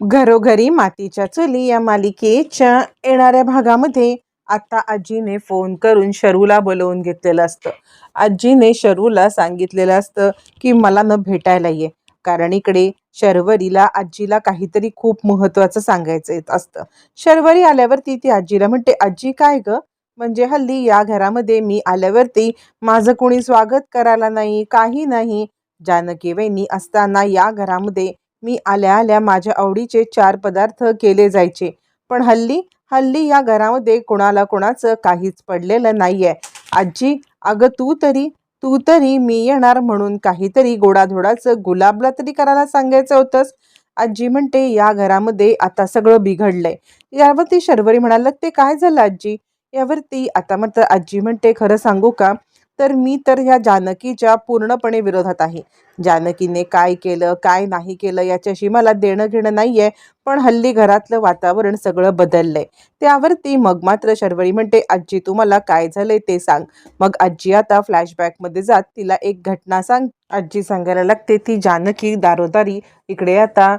घरोघरी मातीच्या चुली या मालिकेच्या येणाऱ्या भागामध्ये आता आजीने फोन करून शरूला बोलवून घेतलेलं असतं. आजीने शरूला सांगितलेलं असतं की मला न भेटायला ये. कारण इकडे शर्वरीला आजीला काहीतरी खूप महत्त्वाचं सांगायचं असतं. शर्वरी आल्यावरती ती आजीला म्हणते आजी काय ग? म्हणजे हल्ली या घरामध्ये मी आल्यावरती माझं कोणी स्वागत करायला नाही काही नाही. जानकी वहिनी असताना या घरामध्ये मी आल्या आल्या माझ्या आवडीचे चार पदार्थ केले जायचे. पण हल्ली हल्ली या घरामध्ये कोणाला कोणाचं काहीच पडलेलं नाही आहे आजी अगं तू तरी तू तरी मी येणार म्हणून काहीतरी गोडाधोडाचं गुलाबला तरी करायला सांगायचं होतंस. आजी म्हणते या घरामध्ये आता सगळं बिघडलंय. यावरती शर्वरी म्हणाल ते काय झालं आजी? यावरती आता मात्र आजी म्हणते खरं सांगू का? तर मी तर ह्या जानकीच्या पूर्णपणे विरोधात आहे. जानकीने काय केलं काय नाही केलं याच्याशी मला देणं घेणं नाही आहे पण हल्ली घरातलं वातावरण सगळं बदललंय. त्यावरती मग मात्र शर्वरी म्हणते आजी तुम्हाला काय झालंय ते सांग. मग आजी आता फ्लॅशबॅकमध्ये जात तिला एक घटना सांग आजी सांगायला लागते ती जानकी दारोदारी इकडे आता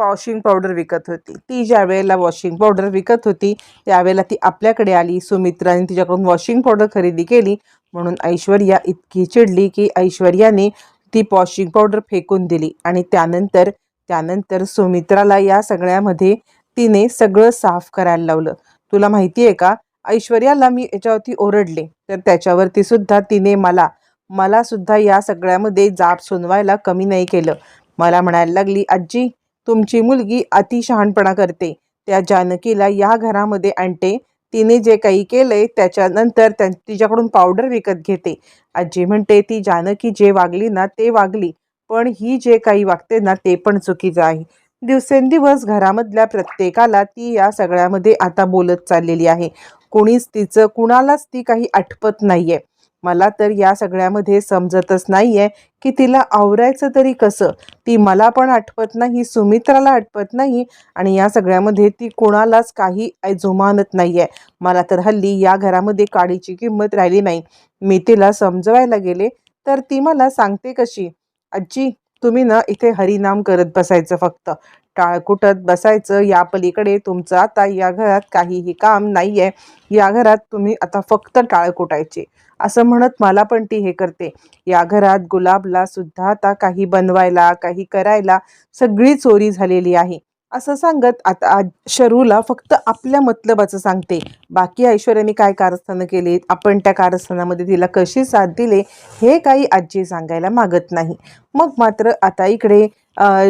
वॉशिंग पावडर विकत होती. ती ज्या वेळेला वॉशिंग पावडर विकत होती त्यावेळेला ती आपल्याकडे आली. सुमित्राने तिच्याकडून वॉशिंग पावडर खरेदी केली. म्हणून ऐश्वर्या इतकी चिडली की ऐश्वर्याने ती वॉशिंग पावडर फेकून दिली. आणि त्यानंतर त्यानंतर सुमित्राला या सगळ्यामध्ये तिने सगळं साफ करायला लावलं. तुला माहिती आहे का? ऐश्वर्याला मी याच्यावरती ओरडले. तर त्याच्यावरती सुद्धा तिने मला मला सुद्धा या सगळ्यामध्ये जाब सुनवायला कमी नाही केलं. मला म्हणायला लागली आजी तुमची मुलगी अति शहाणपणा करते. त्या जानकीला या घरामध्ये आणते. तिने जे काही केलंय त्याच्यानंतर त्या तिच्याकडून पावडर विकत घेते. आजी म्हणते ती जानकी जे वागली ना ते वागली. पण ही जे काही वागते ना ते पण चुकीचं आहे. दिवसेंदिवस घरामधल्या प्रत्येकाला ती या सगळ्यामध्ये आता बोलत चाललेली आहे. कोणीच तिचं कुणालाच ती काही आठवत नाहीये. मला तर या सगळ्यामध्ये समजतच नाही आहे की तिला आवरायचं तरी कसं? ती मला पण आठवत नाही सुमित्राला आठवत नाही आणि या सगळ्यामध्ये ती कोणालाच काही जुमानत आहे मला तर हल्ली या घरामध्ये काडीची किंमत राहिली नाही. मी तिला समजवायला गेले तर ती मला सांगते कशी आजी तुम्ही ना इथे हरिनाम करत बसायचं फक्त. टाळकुटत बसायचं? या पलीकडे तुमचं आता या घरात काहीही काम नाहीये. या घरात तुम्ही आता फक्त टाळकुटायचे असं म्हणत मला पण ती हे करते. या घरात गुलाबला सुद्धा आता काही बनवायला काही करायला सगळी चोरी झालेली आहे. असं सांगत आता शरूला फक्त आपल्या मतलबाचं सांगते. बाकी ऐश्वर्याने काय कारस्थानं केली आपण त्या कारस्थानामध्ये तिला कशी साथ दिले? हे काही आजी सांगायला मागत नाही. मग मात्र आता इकडे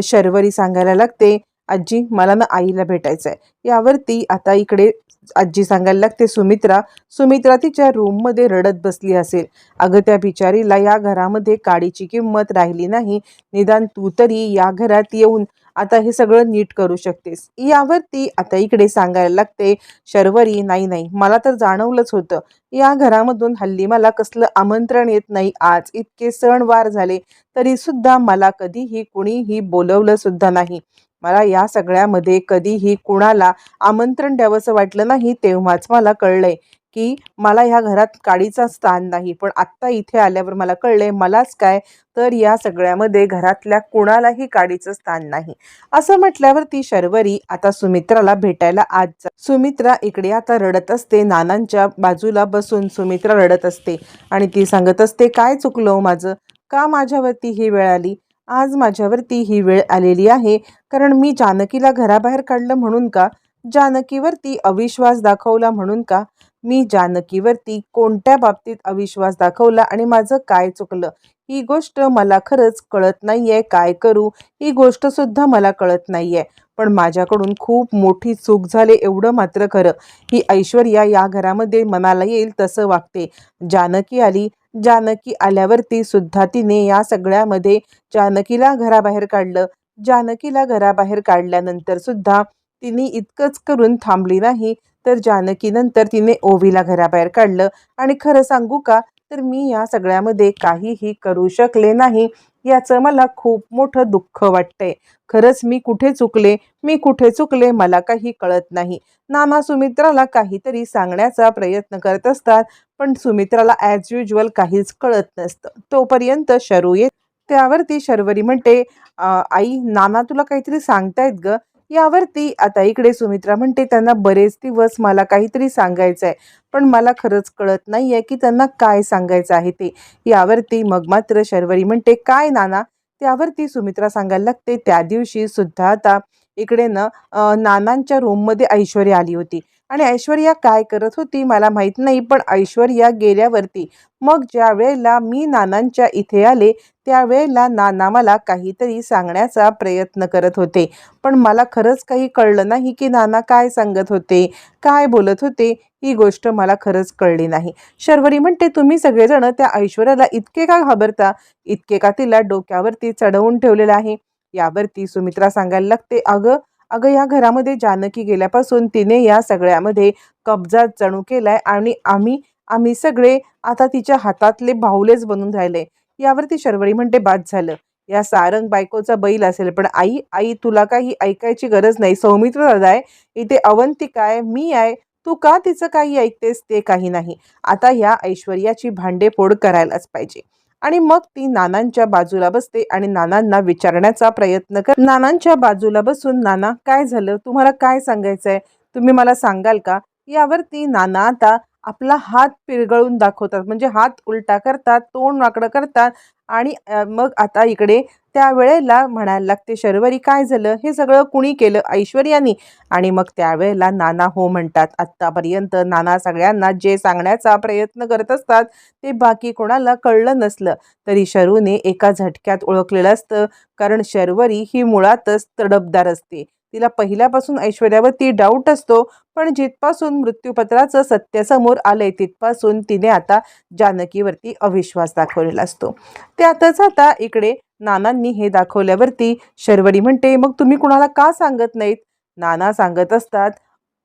शर्वरी सांगायला लागते आजी मला ना आईला भेटायचं आहे यावरती आता इकडे आजी सांगायला लागते सुमित्रा सुमित्रा तिच्या रूममध्ये रडत बसली असेल. अगं त्या बिचारीला या घरामध्ये काडीची किंमत राहिली नाही. निदान तू तरी या घरात येऊन आता हे सगळं नीट करू शकतेस. यावरती आता इकडे सांगायला लागते शर्वरी नाही नाही मला तर जाणवलंच होतं. या घरामधून हल्ली मला कसलं आमंत्रण येत नाही. आज इतके सणवार झाले तरी सुद्धा मला कधीही कुणीही बोलवलं सुद्धा नाही. मला या सगळ्यामध्ये कधीही कुणाला आमंत्रण द्यावंसं वाटलं नाही तेव्हाच मला कळलंय. की मला ह्या घरात काडीचा स्थान नाही पण आत्ता इथे आल्यावर मला कळले मलाच काय? तर या सगळ्यामध्ये घरातल्या कुणालाही काडीचं स्थान नाही. असं म्हटल्यावर ती शर्वरी आता सुमित्राला भेटायला आज सुमित्रा इकडे आता रडत असते नानांच्या बाजूला बसून सुमित्रा रडत असते आणि ती सांगत असते काय चुकलो हो माझं? का माझ्यावरती ही वेळ आली? आज माझ्यावरती ही वेळ आलेली आहे. कारण मी जानकीला घराबाहेर काढलं म्हणून का? जानकीवरती अविश्वास दाखवला म्हणून का? मी जानकीवरती कोणत्या बाबतीत अविश्वास दाखवला आणि माझं काय चुकलं? ही गोष्ट मला खरंच कळत नाहीये. काय करू? ही गोष्ट सुद्धा मला कळत नाहीये. पण माझ्याकडून खूप मोठी चूक झाली एवढं मात्र खरं. ही ऐश्वर्या या घरामध्ये मनाला येईल तसं वागते. जानकी आली. जानकी आल्यावरती सुद्धा तिने या सगळ्यामध्ये जानकीला घराबाहेर काढलं. जानकीला घराबाहेर काढल्यानंतर सुद्धा तिने इतकंच करून थांबली नाही तर जानकीनंतर तिने ओवीला घराबाहेर काढलं. आणि खरं सांगू का तर मी या सगळ्यामध्ये काहीही करू शकले नाही याचं मला खूप मोठं दुःख वाटतंय. खरंच मी कुठे चुकले? मी कुठे चुकले? मला काही कळत नाही. नाना सुमित्राला काहीतरी सांगण्याचा प्रयत्न करत असतात पण सुमित्राला ॲज युजल काहीच कळत नसतं. तोपर्यंत शरू येत त्यावरती शर्वरी म्हणते आई नाना तुला काहीतरी सांगतायत ग. यावरती आता इकडे सुमित्रा म्हणते त्यांना बरेच दिवस मला काहीतरी सांगायचं आहे पण मला खरंच कळत नाही आहे की त्यांना काय सांगायचं आहे ते. यावरती मग मात्र शर्वरी म्हणते काय नाना? त्यावरती सुमित्रा सांगायला लागते त्या दिवशी सुद्धा आता इकडे ना नानांच्या रूममध्ये ऐश्वर्या आली होती. आणि ऐश्वर्या काय करत होती मला माहीत नाही पण ऐश्वर्या गेल्यावरती. मग ज्या वेळेला मी नानांच्या इथे आले त्यावेळेला नाना मला काहीतरी सांगण्याचा प्रयत्न करत होते. पण मला खरंच काही कळलं नाही की नाना काय सांगत होते काय बोलत होते ही गोष्ट मला खरंच कळली नाही. शर्वरी म्हणते तुम्ही सगळेजण त्या ऐश्वर्याला इतके का घाबरता? इतके का तिला डोक्यावरती चढवून ठेवलेलं आहे? यावरती सुमित्रा सांगायला लागते अगं अगं या घरामध्ये जानकी गेल्यापासून तिने या सगळ्यामध्ये कब्जा जणू केलाय आणि आम्ही आम्ही सगळे आता तिच्या हातातले बाहुलेच बनून राहिले. यावरती शर्वरी म्हणते बाद झालं. या सारंग बायकोचा बैल असेल पण आई आई तुला काही ऐकायची गरज नाही. सौमित्र दादा आहे. इथे अवंतिका आहे. मी आहे. तू का तिचं काही ऐकतेस? ते काही नाही. आता या ऐश्वर्याची भांडेफोड करायलाच पाहिजे. आणि मग ती नानांच्या बाजूला बसते आणि नानांना विचारण्याचा प्रयत्न कर नानांच्या बाजूला बसून नाना काय झालं? तुम्हाला काय सांगायचं आहे तुम्ही मला सांगाल का? यावर ती नाना आता आपला हात पिरगळून दाखवतात. म्हणजे हात उलटा करतात तोंड वाकडं करतात आणि मग आता इकडे त्यावेळेला म्हणायला लागते शर्वरी काय झालं? हे सगळं कुणी केलं? ऐश्वर्यानी. आणि मग त्यावेळेला नाना हो म्हणतात आत्तापर्यंत नाना सगळ्यांना जे सांगण्याचा प्रयत्न करत असतात ते बाकी कोणाला कळलं नसलं. तरी शरूने एका झटक्यात ओळखलेलं असतं. कारण शर्वरी ही मुळातच तडपदार असते. तिला पहिल्यापासून ऐश्वर्यावरती डाऊट असतो पण जिथपासून मृत्यूपत्राचं सत्य समोर आलंय तिथपासून तिने आता जानकीवरती अविश्वास दाखवलेला असतो. त्यातच आता इकडे नानांनी हे दाखवल्यावरती शर्वरी म्हणते मग तुम्ही कुणाला का सांगत नाहीत? नाना सांगत असतात.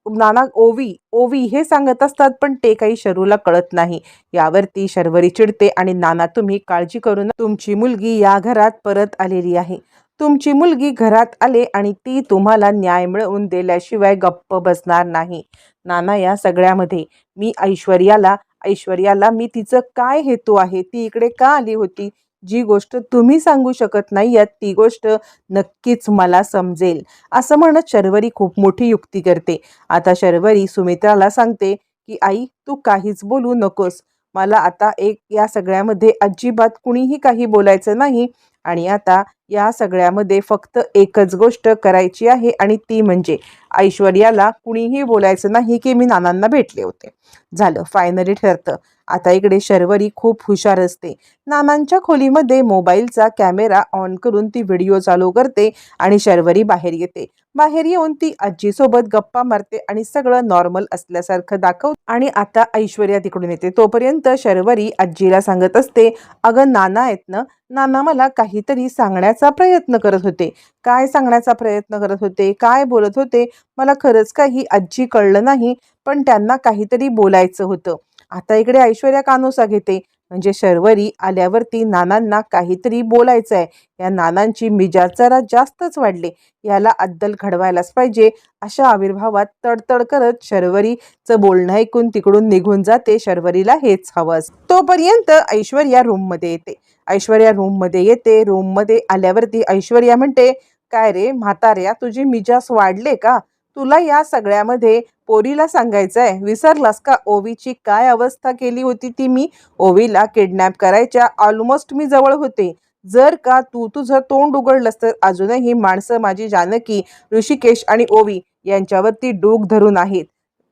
नाना ओवी ओवी हे सांगत असतात पण ते काही शरूला कळत नाही. यावरती शर्वरी चिडते आणि नाना तुम्ही काळजी करून तुमची मुलगी या घरात परत आलेली आहे. तुमची मुलगी घरात आले आणि ती तुम्हाला न्याय मिळवून दिल्याशिवाय गप्प बसणार नाही. नाना या सगळ्यामध्ये मी ऐश्वर्याला ऐश्वर्याला मी तिचं काय हेतू आहे? ती इकडे का आली होती? जी गोष्ट तुम्ही सांगू शकत नाही आहात ती गोष्ट नक्कीच मला समजेल. असं म्हणत शर्वरी खूप मोठी युक्ती करते. आता शर्वरी सुमित्राला सांगते की आई तू काहीच बोलू नकोस. मला आता एक या सगळ्यामध्ये अजिबात कुणीही काही बोलायचं नाही. आणि आता या सगळ्यामध्ये फक्त एकच गोष्ट करायची आहे आणि ती म्हणजे ऐश्वर्याला कुणीही बोलायचं नाही की मी नानांना भेटले होते. झालं फायनली ठरतं. आता इकडे शर्वरी खूप हुशार असते. नानांच्या खोलीमध्ये मोबाईलचा कॅमेरा ऑन करून ती व्हिडिओ चालू करते आणि शर्वरी बाहेर येते. बाहेर येऊन ती आजीसोबत गप्पा मारते आणि सगळं नॉर्मल असल्यासारखं दाखव आणि आता ऐश्वर्या तिकडून येते. तोपर्यंत शर्वरी आजीला सांगत असते अगं नाना आहेत ना नाना मला काहीतरी सांगण्याचा प्रयत्न करत होते. काय सांगण्याचा प्रयत्न करत होते? काय बोलत होते? मला खरंच काही आजी कळलं नाही पण त्यांना काहीतरी बोलायचं होतं. आता इकडे ऐश्वर्या कानोसा घेते. म्हणजे शर्वरी आल्यावरती नानांना काहीतरी बोलायचं आहे या नानांची मिजाज जरा जास्तच वाढले. याला अद्दल घडवायलाच पाहिजे. अशा आविर्भावात तडतड करत शर्वरीचं बोलणं ऐकून तिकडून निघून जाते. शर्वरीला हेच हवं तोपर्यंत ऐश्वर्या रूममध्ये येते. ऐश्वर्या रूममध्ये येते. रूममध्ये आल्यावरती ऐश्वर्या म्हणते काय रे म्हाताऱ्या तुझी मिजास वाढले का? तुला या सगळ्यामध्ये पोरीला सांगायचं आहे विसरलास का ओवीची? काय अवस्था केली होती ती मी? ओवीला किडनॅप करायच्या ऑलमोस्ट मी जवळ होते. जर का तू तुझं तोंड उघडलंस तर अजूनही माणसं माझी जानकी ऋषिकेश आणि ओवी यांच्यावरती डोक धरून आहेत.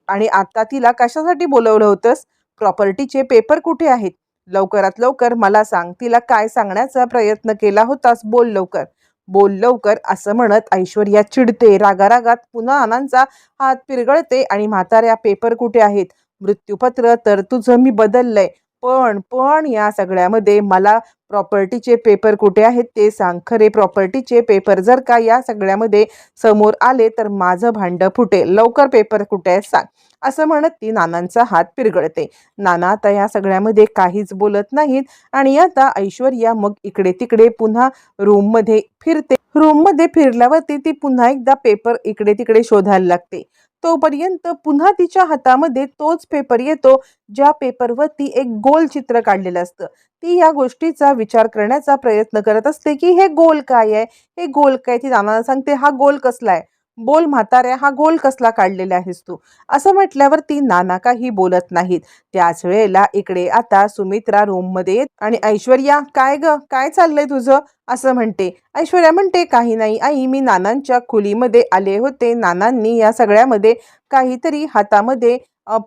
आणि आता तिला कशासाठी बोलवलं होतंस? प्रॉपर्टीचे पेपर कुठे आहेत? लवकरात लवकर मला सांग तिला काय सांगण्याचा प्रयत्न केला होतास? बोल लवकर. बोल लवकर असं म्हणत ऐश्वर्या चिडते. रागारागात पुन्हा अनांचा हात पिरगळते आणि म्हाताऱ्या पेपर कुठे आहेत? मृत्यूपत्र तर तुझं मी बदललंय. पण पण या सगळ्यामध्ये मला प्रॉपर्टीचे पेपर कुठे आहेत ते सांग. खरे प्रॉपर्टीचे पेपर जर का या सगळ्यामध्ये समोर आले तर माझं भांडं फुटेल. लवकर पेपर कुठे आहेत सांग. असं म्हणत ती नानांचा हात पिरगळते. नाना आता या सगळ्यामध्ये काहीच बोलत नाहीत आणि आता ऐश्वर्या मग इकडे तिकडे पुन्हा रूममध्ये फिरते. रूममध्ये फिरल्यावरती ती पुन्हा एकदा पेपर इकडे तिकडे शोधायला लागते. तोपर्यंत पुन्हा तिच्या हातामध्ये तोच पेपर येतो ज्या पेपरवरती एक गोल चित्र काढलेलं असतं. ती या गोष्टीचा विचार करण्याचा प्रयत्न करत असते की हे गोल काय आहे? हे गोल काय? ती नानाला सांगते हा गोल कसला आहे? बोल म्हाताऱ्या हा गोल कसला काढलेला आहेस तू? असं म्हटल्यावर ती नाना काही बोलत नाहीत. त्याच वेळेला इकडे आता सुमित्रा रूममध्ये येत आणि ऐश्वर्या काय ग? काय चाललंय तुझं? असं म्हणते. ऐश्वर्या म्हणते काही नाही आई मी नानांच्या खोलीमध्ये आले होते. नानांनी या सगळ्यामध्ये काहीतरी हातामध्ये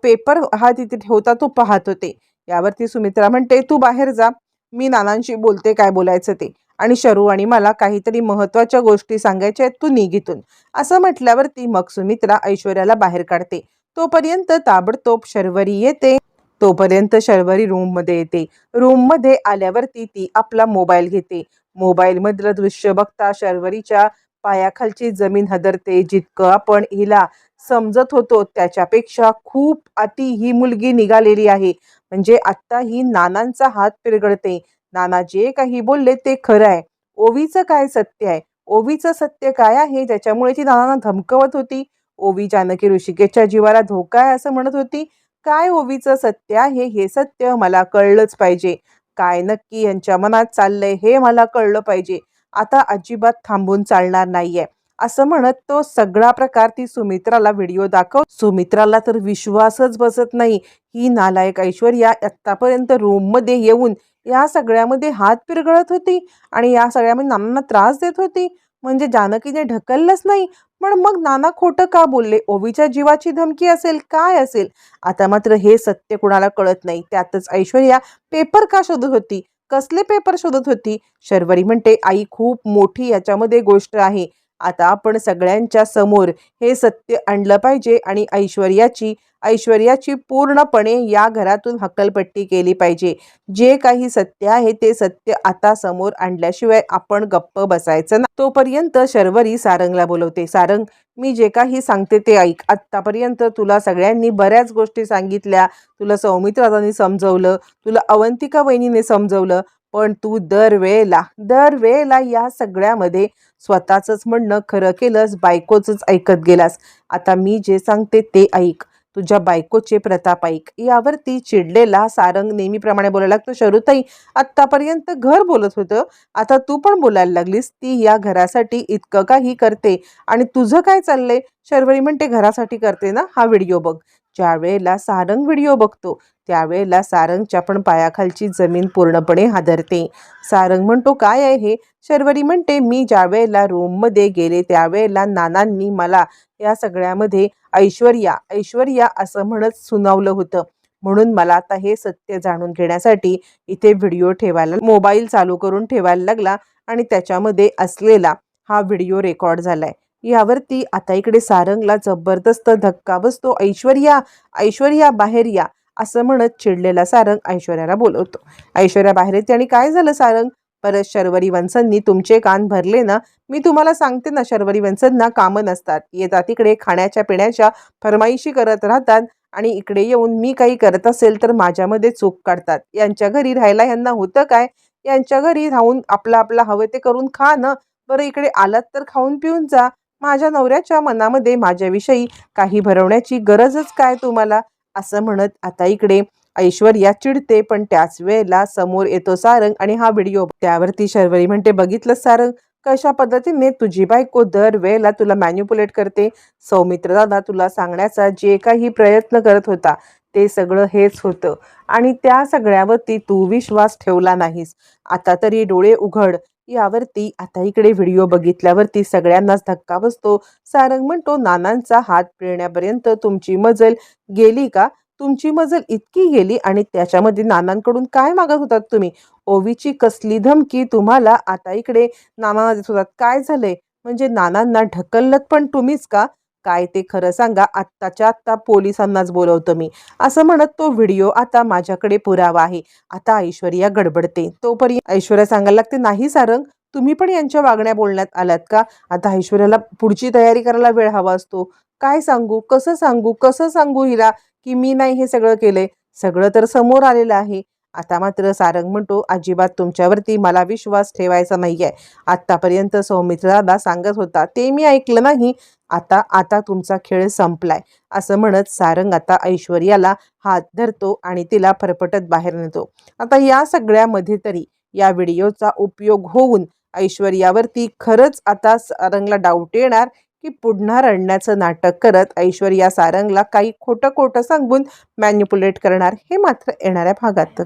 पेपर हा तिथे ठेवता तो पाहत होते. यावरती सुमित्रा म्हणते तू बाहेर जा. मी नानांशी बोलते काय बोलायचं ते. आणि शरू आणि मला काहीतरी महत्त्वाच्या गोष्टी सांगायच्या आहेत तू निघितून. असं म्हटल्यावरती मग सुमित्रा ऐश्वर्याला बाहेर काढते. तोपर्यंत ताबडतोब शर्वरी येते. तोपर्यंत शर्वरी रूममध्ये येते. रूममध्ये आल्यावरती ती आपला मोबाईल घेते. मोबाईलमधलं दृश्य बघता शर्वरीच्या पायाखालची जमीन हदरते जितकं आपण हिला समजत होतो त्याच्यापेक्षा खूप अति ही मुलगी निघालेली आहे. म्हणजे आत्ता ही नानांचा हात पिरगळते. नाना जे काही बोलले ते खरं आहे. ओवीचं काय सत्य आहे? ओवीचं सत्य काय आहे? ज्याच्यामुळे ती नानांना धमकवत होती. ओवी जानकी ऋषिकेशच्या जीवाला धोका आहे असं म्हणत होती. काय ओवीचं सत्य आहे? हे सत्य मला कळलंच पाहिजे. काय नक्की यांच्या मनात चाललंय हे मला कळलं पाहिजे. आता अजिबात थांबून चालणार नाहीये. असं म्हणत तो सगळा प्रकार ती सुमित्राला व्हिडिओ दाखव. सुमित्राला तर विश्वासच बसत नाही. ही नालायक ऐश्वर्या आत्तापर्यंत रूममध्ये येऊन या सगळ्यामध्ये हात पिरगळत होती आणि या सगळ्यामध्ये नानांना त्रास देत होती. म्हणजे जानकीने ढकललंच नाही. पण मग नाना खोटं का बोलले? ओवीच्या जीवाची धमकी असेल काय असेल? आता मात्र हे सत्य कुणाला कळत नाही. त्यातच ऐश्वर्या पेपर का शोधत होती? कसले पेपर शोधत होती? शर्वरी म्हणते आई खूप मोठी याच्यामध्ये गोष्ट आहे. आता आपण सगळ्यांच्या समोर हे सत्य आणलं पाहिजे आणि ऐश्वर्याची ऐश्वर्याची पूर्णपणे या घरातून हक्कलपट्टी केली पाहिजे. जे काही सत्य आहे ते सत्य आता समोर आणल्याशिवाय आपण गप्प बसायचं ना. तोपर्यंत शर्वरी सारंगला बोलवते सारंग मी जे काही सांगते ते ऐक. आत्तापर्यंत तुला सगळ्यांनी बऱ्याच गोष्टी सांगितल्या. तुला सौमित्राजांनी समजवलं. तुला अवंतिका वहिनीने समजवलं. पण तू दरवेळेला दरवेळेला या सगळ्यामध्ये स्वतःचंच म्हणणं खरं केलंस बायकोचंच ऐकत गेलास. आता मी जे सांगते ते ऐक. तुझ्या बायकोचे प्रताप ऐक. यावरती चिडलेला सारंग नेहमीप्रमाणे बोलायला लागतो शरुताई आत्तापर्यंत घर बोलत होतं. आता तू पण बोलायला लागलीस. ती या घरासाठी इतकं काही करते. आणि तुझं काय चाललंय? शर्वरी म्हणते घरासाठी करते ना? हा व्हिडिओ बघ. ज्या वेळेला सारंग व्हिडिओ बघतो त्यावेळेला सारंगच्या पण पायाखालची जमीन पूर्णपणे हादरते. सारंग म्हणतो काय आहे हे? शर्वरी म्हणते मी ज्या वेळेला रूममध्ये गेले त्यावेळेला नानांनी मला या सगळ्यामध्ये ऐश्वर्या ऐश्वर्या असं म्हणत सुनावलं होतं. म्हणून मला आता हे सत्य जाणून घेण्यासाठी इथे व्हिडिओ ठेवायला मोबाईल चालू करून ठेवायला लागला आणि त्याच्यामध्ये असलेला हा व्हिडिओ रेकॉर्ड झालाय. यावरती आता इकडे सारंगला जबरदस्त धक्का बसतो. ऐश्वर्या ऐश्वर्या बाहेर या असं म्हणत चिडलेला सारंग ऐश्वर्याला बोलवतो. ऐश्वर्या बाहेर येते आणि काय झालं सारंग? परत शर्वरी वंसांनी तुमचे कान भरले ना? मी तुम्हाला सांगते ना शर्वरी वंसांना कामं नसतात. येतात तिकडे खाण्याच्या पिण्याच्या फरमाईशी करत राहतात आणि इकडे येऊन मी काही करत असेल तर माझ्यामध्ये चूक काढतात यांच्या घरी राहायला यांना होतं काय? यांच्या घरी राहून आपलं आपलं हवं ते करून खा ना. बरं इकडे आलात तर खाऊन पिऊन जा. माझ्या नवऱ्याच्या मनामध्ये माझ्याविषयी काही भरवण्याची गरजच काय तुम्हाला? असं म्हणत आता इकडे ऐश्वर्या चिडते पण त्याच वेळेला समोर येतो सारंग आणि हा व्हिडिओ त्यावरती शर्वरी म्हणते बघितलं सारंग? कशा पद्धतीने तुझी बायको दर वेळेला तुला मॅन्युपुलेट करते? सौमित्र दादा तुला सांगण्याचा जे काही प्रयत्न करत होता ते सगळं हेच होतं आणि त्या सगळ्यावरती तू विश्वास ठेवला नाहीस. आता तरी डोळे उघड. यावरती आता इकडे व्हिडिओ बघितल्यावरती सगळ्यांनाच धक्का बसतो. सारंग म्हणतो नानांचा हात पिळण्यापर्यंत तुमची मजल गेली का? तुमची मजल इतकी गेली आणि त्याच्यामध्ये नानांकडून काय मागत होतात तुम्ही? ओवीची कसली धमकी तुम्हाला आता इकडे नाना होतात काय झालंय? म्हणजे नानांना ढकललत पण तुम्हीच का? काय ते खरं सांगा. आत्ताच्या आत्ता पोलिसांनाच बोलवतो मी. असं म्हणत तो व्हिडिओ आता माझ्याकडे पुरावा आहे. आता ऐश्वर्या गडबडते. तोपर्यंत ऐश्वर्या सांगायला लागते नाही सारंग तुम्ही पण यांच्या वागण्या बोलण्यात आलात का? आता ऐश्वर्याला पुढची तयारी करायला वेळ हवा असतो. काय सांगू? कसं सांगू? कसं सांगू हिला की मी नाही हे सगळं केलंय? सगळं तर समोर आलेलं आहे. आता मात्र सारंग म्हणतो अजिबात तुमच्यावरती मला विश्वास ठेवायचा नाही आहे आत्तापर्यंत सौमित्राला सांगत होता ते मी ऐकलं नाही. आता आता तुमचा खेळ संपलाय. असं म्हणत सारंग आता ऐश्वर्याला हात धरतो आणि तिला फरफटत बाहेर नेतो. आता या सगळ्यामध्ये तरी या व्हिडिओचा उपयोग होऊन ऐश्वर्यावरती खरंच आता सारंगला डाऊट येणार की पुन्हा रडण्याचं नाटक करत ऐश्वर्या सारंगला काही खोटं खोटं सांगून मॅन्युपुलेट करणार हे मात्र येणाऱ्या भागात